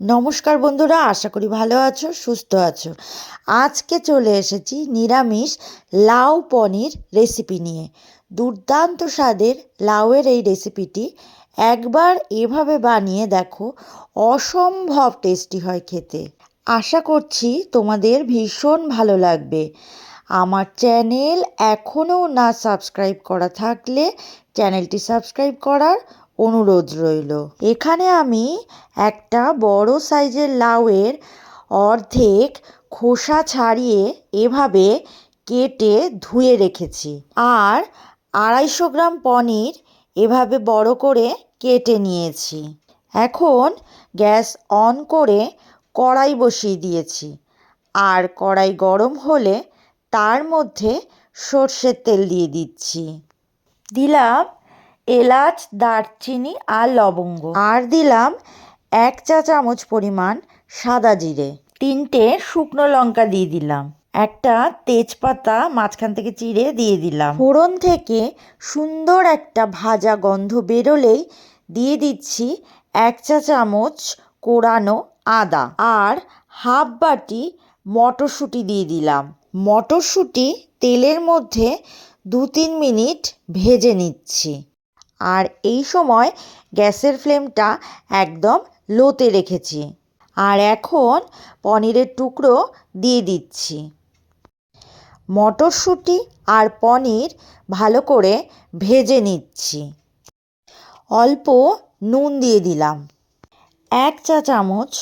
নমস্কার বন্ধুরা, আশা করি ভালো আছো, সুস্থ আছো। আজকে চলে এসেছি নিরামিষ লাউ পনির রেসিপি নিয়ে। দুর্দান্ত স্বাদের লাউয়ের এই রেসিপিটি একবার এভাবে বানিয়ে দেখো, অসম্ভব টেস্টি হয় খেতে। আশা করছি তোমাদের ভীষণ ভালো লাগবে। আমার চ্যানেল এখনও না সাবস্ক্রাইব করা থাকলে চ্যানেলটি সাবস্ক্রাইব করার অনুরোধ রইল। এখানে আমি একটা বড় সাইজের লাউয়ের অর্ধেক খোসা ছাড়িয়ে এভাবে কেটে ধুয়ে রেখেছি আর আড়াইশো গ্রাম পনির এভাবে বড় করে কেটে নিয়েছি। এখন গ্যাস অন করে কড়াই বসিয়ে দিয়েছি আর কড়াই গরম হলে তার মধ্যে সর্ষের তেল দিয়ে দিচ্ছি। দিলাম এলাচ, দারচিনি আর লবঙ্গ। আর দিলাম এক চা চামচ পরিমাণ সাদা জিরে। তিনটে শুকনো লঙ্কা দিয়ে দিলাম। একটা তেজপাতা, মাঝখান থেকে চিড়ে দিয়ে দিলাম। ফোড়ন থেকে সুন্দর একটা ভাজা গন্ধ বেরোলেই দিয়ে দিচ্ছি এক চা চামচ কোরানো আদা। আর হাফ বাটি মটরশুঁটি দিয়ে দিলাম। মটরশুঁটি তেলের মধ্যে দু তিন মিনিট ভেজে নিচ্ছি। আর এই সময় গ্যাসের ফ্লেমটা একদম লোতে রেখেছি। আর এখন পনিরের টুকরো দিয়ে দিচ্ছি। মটরশুঁটি আর পনির ভালো করে ভেজে নিচ্ছি। অল্প নুন দিয়ে দিলাম। এক চা চামচ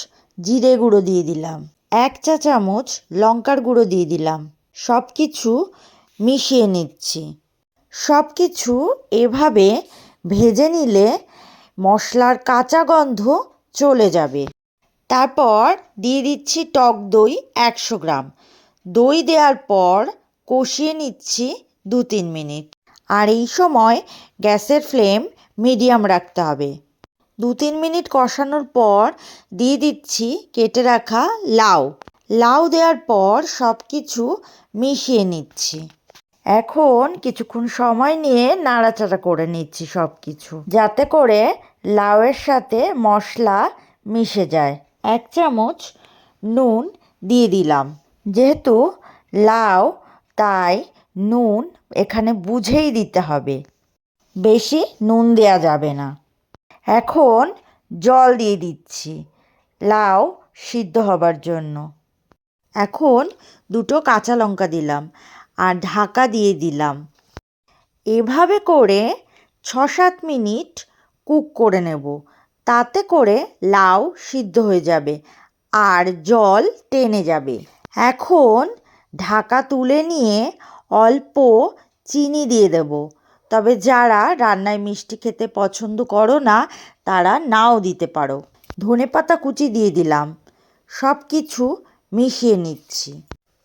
জিরে গুঁড়ো দিয়ে দিলাম। এক চা চামচ লঙ্কার গুঁড়ো দিয়ে দিলাম। সব কিছু মিশিয়ে নিচ্ছি। সব কিছু এভাবে ভেজে নিলে মশলার কাঁচা গন্ধ চলে যাবে। তারপর দিয়ে দিচ্ছি টক দই একশো গ্রাম। দই দেওয়ার পর কষিয়ে নিচ্ছি দু তিন মিনিট। আর এই সময় গ্যাসের ফ্লেম মিডিয়াম রাখতে হবে। দু তিন মিনিট কষানোর পর দিয়ে দিচ্ছি কেটে রাখা লাউ। লাউ দেওয়ার পর সব কিছু মিশিয়ে নিচ্ছি। এখন কিছুক্ষণ সময় নিয়ে নাড়াচাড়া করে নিচ্ছি সব কিছু যাতে করে লাউয়ের সাথে মশলা মিশে যায়। এক চামচ নুন দিয়ে দিলাম। যেহেতু লাউ, তাই নুন এখানে বুঝেই দিতে হবে। বেশি নুন দেওয়া যাবে না। এখন জল দিয়ে দিচ্ছি। লাউ সিদ্ধ হবার জন্য। এখন দুটো কাঁচা লঙ্কা দিলাম। আর ঢাকা দিয়ে দিলাম। এভাবে করে ছ সাত মিনিট কুক করে নেব। তাতে করে লাউ সিদ্ধ হয়ে যাবে আর জল টেনে যাবে। এখন ঢাকা তুলে নিয়ে অল্প চিনি দিয়ে দেব। তবে যারা রান্নায় মিষ্টি খেতে পছন্দ করো না, তারা নাও দিতে পারো। ধনে পাতা কুচি দিয়ে দিলাম। সব কিছু মিশিয়ে নিচ্ছি।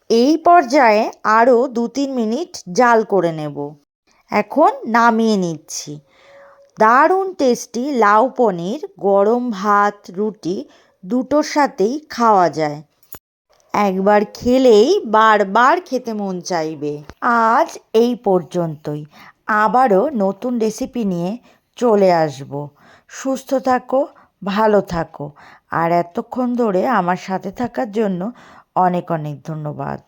এই পর্যায়ে আরও দু তিন মিনিট জাল করে নেব। এখন নামিয়ে নিচ্ছি। দারুণ টেস্টি লাউ পনির, গরম ভাত, রুটি দুটোর সাথেই খাওয়া যায়। একবার খেলেই বারবার খেতে মন চাইবে। আজ এই পর্যন্তই। আবারও নতুন রেসিপি নিয়ে চলে আসব। সুস্থ থাকো, ভালো থাকো। আর এতক্ষণ ধরে আমার সাথে থাকার জন্য অনেক অনেক ধন্যবাদ।